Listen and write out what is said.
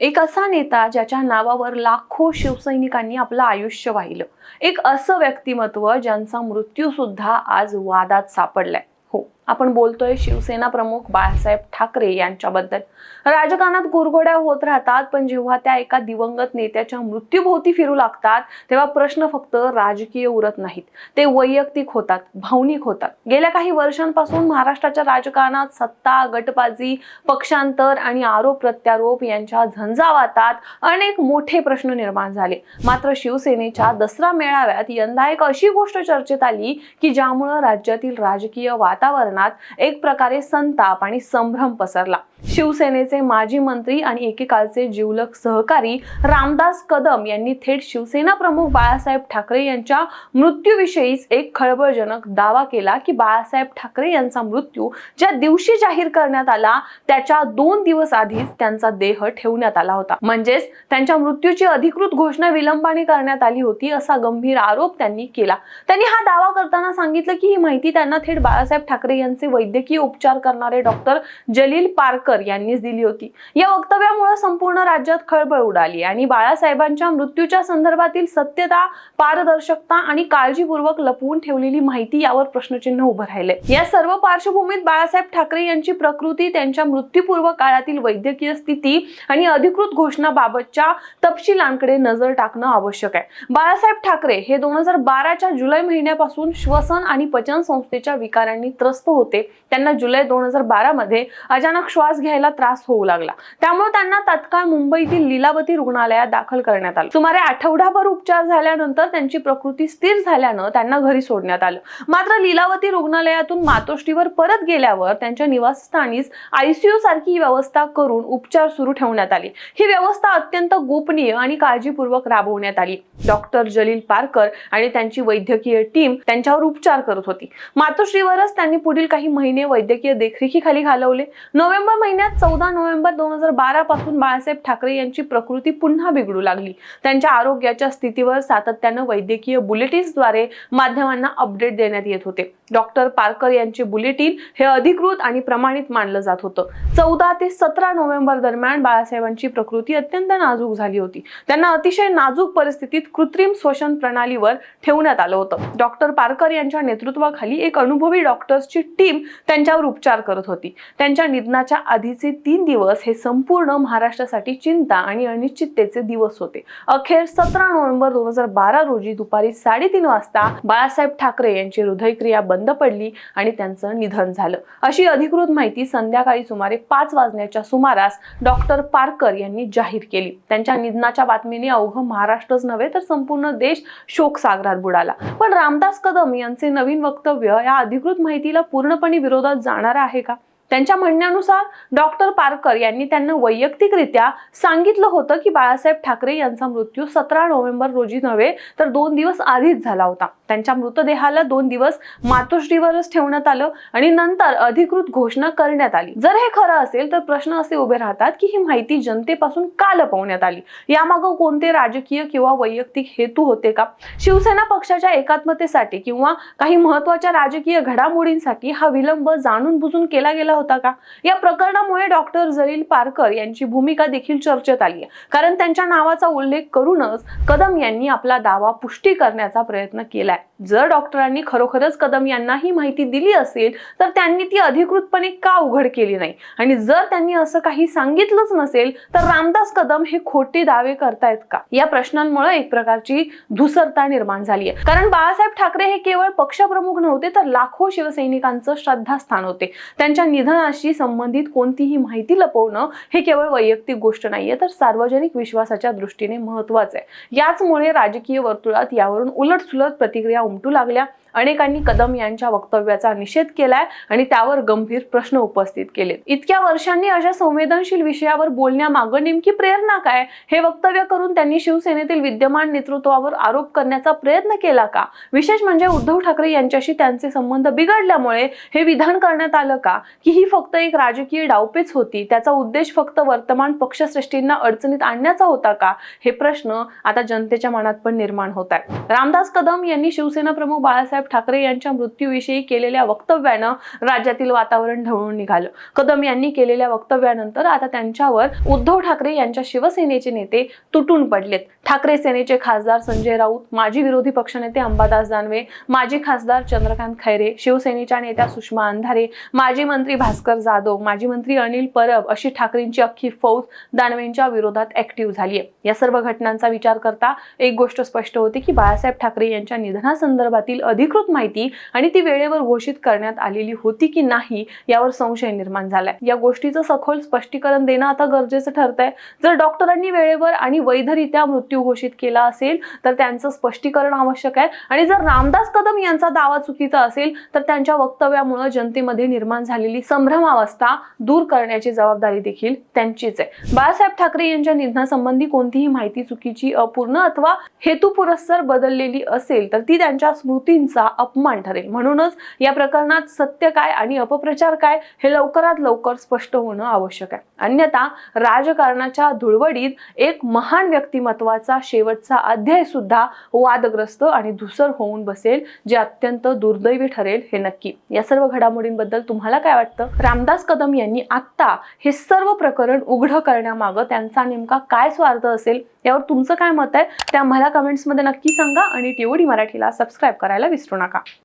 एक असा नेता ज्याच्या नावावर लाखो शिवसैनिकांनी आपलं आयुष्य वाहिलं. एक असं व्यक्तिमत्व ज्यांचा मृत्यू सुद्धा आज वादात सापडलाय. हो. आपण बोलतोय शिवसेना प्रमुख बाळासाहेब ठाकरे यांच्याबद्दल. राजकारणात गुरघोड्या होत राहतात पण जेव्हा त्या एका दिवंगत नेत्याच्या मृत्यूभोवती फिरू लागतात तेव्हा प्रश्न फक्त राजकीय उरत नाहीत. ते वैयक्तिक होतात भावनिक होतात. गेल्या काही वर्षांपासून महाराष्ट्राच्या राजकारणात सत्ता गटबाजी पक्षांतर आणि आरोप प्रत्यारोप यांच्या झंझावातात अनेक मोठे प्रश्न निर्माण झाले. मात्र शिवसेनेच्या दसरा मेळाव्यात यंदा एक अशी गोष्ट चर्चेत आली की ज्यामुळं राज्यातील राजकीय वातावरण वातावरणात एक प्रकारे संताप आणि संभ्रम पसरला. शिवसेनेचे माजी मंत्री आणि एकेकाळचे जिवलक सहकारी रामदास कदम यांनी थेट शिवसेना प्रमुख बाळासाहेब ठाकरे यांच्या मृत्यूविषयीच एक खळबळजनक दावा केला की बाळासाहेब ठाकरे यांचा मृत्यू ज्या दिवशी जाहीर करण्यात आला त्याच्या दोन दिवस आधीच त्यांचा देह ठेवण्यात आला होता. म्हणजेच त्यांच्या मृत्यूची अधिकृत घोषणा विलंबाने करण्यात आली होती असा गंभीर आरोप त्यांनी केला. त्यांनी हा दावा करताना सांगितलं की ही माहिती त्यांना थेट बाळासाहेब ठाकरे यांचे वैद्यकीय उपचार करणारे डॉक्टर जलील पारकर यांनीच दिली होती. या वक्तव्यामुळे संपूर्ण राज्यात खळबळ उडाली आणि बाळासाहेबांच्या मृत्यूच्या संदर्भातील सत्यता पारदर्शकता आणि काळजीपूर्वक लपवून ठेवलेली माहिती यावर प्रश्नचिन्ह उभं राहिले या सर्व पार्श्वभूमीत बाळासाहेब ठाकरे यांची प्रकृती त्यांच्या मृत्यूपूर्व काळातील वैद्यकीय स्थिती आणि अधिकृत घोषणाबाबतच्या तपशिलांकडे नजर टाकणं आवश्यक आहे. बाळासाहेब ठाकरे हे दोन हजार बाराच्या जुलै महिन्यापासून श्वसन आणि पचन संस्थेच्या विकारांनी त्रस्त होते. त्यांना जुलै दोन हजार बारा मध्ये अचानक श्वास घ्यायला त्रास होऊ लागला. त्यामुळे त्यांना तात्काळ मुंबईतील लीलावती रुग्णालयात दाखल करण्यात आलं. सुमारे आठवडाभर उपचार झाल्यानंतर त्यांची प्रकृती स्थिर झाल्यानं त्यांना घरी सोडण्यात आलं. मात्र लीलावती रुग्णालयातून मातोश्रीवर परत गेल्यावर त्यांच्या निवासस्थानीच आयसीयू सारखी व्यवस्था करून उपचार सुरू ठेवण्यात आली. ही व्यवस्था अत्यंत गोपनीय आणि काळजीपूर्वक राबवण्यात आली. डॉक्टर जलील पारकर आणि त्यांची वैद्यकीय टीम त्यांच्यावर उपचार करत होती. मातोश्रीवरच त्यांनी पुढील काही महिने वैद्यकीय देखरेखीखाली घालवले. नोव्हेंबर महिन्यात चौदा नोव्हेंबर दोन हजार बारा पासून बाळासाहेब ठाकरे यांची प्रकृती पुन्हा बिघडू लागली. त्यांच्या आरोग्याच्या स्थितीवर सातत्यानं वैद्यकीय बुलेटिन्सद्वारे माध्यमांना अपडेट देण्यात येत होते. डॉक्टर पारकर यांचे बुलेटिन हे अधिकृत आणि प्रमाणित मानलं जात होतं. चौदा ते सतरा नोव्हेंबर दरम्यान बाळासाहेबांची प्रकृती अत्यंत नाजूक झाली होती. त्यांना अतिशय नाजूक परिस्थितीत कृत्रिम श्वसन प्रणालीवर ठेवण्यात आलं होतं. डॉक्टर पारकर यांच्या नेतृत्वाखाली एक अनुभवी डॉक्टर्सची टीम त्यांच्यावर उपचार करत होती. त्यांच्या निधनाच्या आधीचे तीन दिवस हे संपूर्ण महाराष्ट्रासाठी चिंता आणि अनिश्चिततेचे दिवस होते. अखेर सतरा नोव्हेंबर दोन हजार बारा रोजी दुपारी साडेतीन वाजता बाळासाहेब ठाकरे यांची हृदयक्रिया बंद पडली आणि त्यांचं निधन झालं. अशी अधिकृत माहिती संध्याकाळी सुमारे पाच वाजण्याच्या सुमारास डॉक्टर पारकर यांनी जाहीर केली. त्यांच्या निधनाच्या बातमीने अवघं महाराष्ट्रच नव्हे तर संपूर्ण देश शोकसागरात बुडाला. पण रामदास कदम यांचे नवीन वक्तव्य या अधिकृत माहितीला पूर्णपणे विरोधात जाणार आहे का? त्यांच्या म्हणण्यानुसार डॉक्टर पारकर यांनी त्यांना वैयक्तिकरित्या सांगितलं होतं की बाळासाहेब ठाकरे यांचा मृत्यू सतरा नोव्हेंबर रोजी नव्हे तर दोन दिवस आधीच झाला होता. त्यांच्या मृतदेहाला दोन दिवस मातोश्रीवरच ठेवण्यात आलं आणि नंतर अधिकृत घोषणा करण्यात आली. जर हे खरं असेल तर प्रश्न असे उभे राहतात की ही माहिती जनतेपासून का लपवण्यात आली? यामागं कोणते राजकीय किंवा वैयक्तिक हेतू होते का? शिवसेना पक्षाच्या एकात्मतेसाठी किंवा काही महत्त्वाच्या राजकीय घडामोडींसाठी हा विलंब जाणून बुजून केला गेला होता. का? या प्रकरणामुळे डॉक्टर जलील पारकर यांची भूमिका देखील चर्चेत आली आहे. कारण त्यांच्या नावाचा उल्लेख करूनच कदम यांनी आपला दावा पुष्टी करण्याचा प्रयत्न केलाय. जर डॉक्टरांनी खरोखरच कदम यांना ही माहिती दिली असेल तर त्यांनी ती अधिकृतपणे का उघड केली नाही? आणि जर त्यांनी असं काही सांगितलंच नसेल तर रामदास कदम हे खोटे दावे करतायत का? या प्रश्नांमुळे एक प्रकारची धुसरता निर्माण झाली आहे. कारण बाळासाहेब ठाकरे हे केवळ पक्षप्रमुख नव्हते तर लाखो शिवसैनिकांचं श्रद्धास्थान होते. त्यांच्या निधनाशी संबंधित कोणतीही माहिती लपवणं हे केवळ वैयक्तिक गोष्ट नाहीये तर सार्वजनिक विश्वासाच्या दृष्टीने महत्वाचं आहे. याचमुळे राजकीय वर्तुळात यावरून उलटसुलट प्रतिक्रिया उमटू लागल्या. अनेकांनी कदम यांच्या वक्तव्याचा निषेध केलाय आणि त्यावर गंभीर प्रश्न उपस्थित केलेत. इतक्या वर्षांनी अशा संवेदनशील विषयावर बोलण्यामागं नेमकी प्रेरणा काय? हे वक्तव्य करून त्यांनी शिवसेनेतील विद्यमान नेतृत्वावर आरोप करण्याचा प्रयत्न केला का? विशेष म्हणजे उद्धव ठाकरे यांच्याशी त्यांचे संबंध बिघडल्यामुळे हे विधान करण्यात आलं का? की ही फक्त एक राजकीय डावपेच होती? त्याचा उद्देश फक्त वर्तमान पक्षश्रेष्ठींना अडचणीत आणण्याचा होता का? हे प्रश्न आता जनतेच्या मनात पण निर्माण होत आहे रामदास कदम यांनी शिवसेना प्रमुख बाळासाहेब बाळासाहेब ठाकरे यांच्या मृत्यूविषयी केलेल्या वक्तव्यानं राज्यातील वातावरण ढवळून निघालं. कदम यांनी केलेल्या वक्तव्यानंतर आता त्यांच्यावर उद्धव ठाकरे यांच्या शिवसेनेचे नेते तुटून पडलेत. ठाकरे सेनेचे खासदार संजय राऊत माजी विरोधी पक्षनेते अंबादास दानवे माजी खासदार चंद्रकांत खैरे शिवसेनेच्या नेत्या सुषमा अंधारे माजी मंत्री भास्कर जाधव माजी मंत्री अनिल परब अशी ठाकरेंची अख्खी फौज दानवेंच्या विरोधात ऍक्टिव्ह झाली आहे या सर्व घटनांचा विचार करता एक गोष्ट स्पष्ट होते की बाळासाहेब ठाकरे यांच्या निधनासंदर्भातील अधिक अधिकृत माहिती आणि ती वेळेवर घोषित करण्यात आलेली होती की नाही यावर संशय निर्माण झालाय. या गोष्टीचं सखोल स्पष्टीकरण देणं आता गरजेचं ठरतंय. जर डॉक्टरांनी वेळेवर आणि वैधरित्या मृत्यू घोषित केला असेल तर त्यांचं स्पष्टीकरण आवश्यक आहे. आणि जर रामदास कदम यांचा दावा चुकीचा असेल तर त्यांच्या वक्तव्यामुळे जनतेमध्ये निर्माण झालेली संभ्रमावस्था दूर करण्याची जबाबदारी देखील त्यांचीच आहे. बाळासाहेब ठाकरे यांच्या निधनासंबंधी कोणतीही माहिती चुकीची अपूर्ण अथवा हेतुपुरस्सर बदललेली असेल तर ती त्यांच्या स्मृतींचा अपमान ठरेल. म्हणूनच या प्रकरणात सत्य काय आणि अपप्रचार काय हे लवकरात लवकर स्पष्ट होणं आवश्यक आहे. अन्यथा राजकारणाच्या धुळवडीत एक महान व्यक्तिमत्वाचा शेवटचा अध्याय सुद्धा वादग्रस्त आणि धुसर होऊन बसेल जे अत्यंत दुर्दैवी ठरेल हे नक्की. या सर्व घडामोडींबद्दल तुम्हाला काय वाटतं? रामदास कदम यांनी आत्ता हे सर्व प्रकरण उघड करण्यामागं त्यांचा नेमका काय स्वार्थ असेल? यावर तुमचं काय मत आहे ते आम्हाला कमेंट्समध्ये नक्की सांगा आणि टीओडी मराठीला सबस्क्राईब करायला विसरू नका.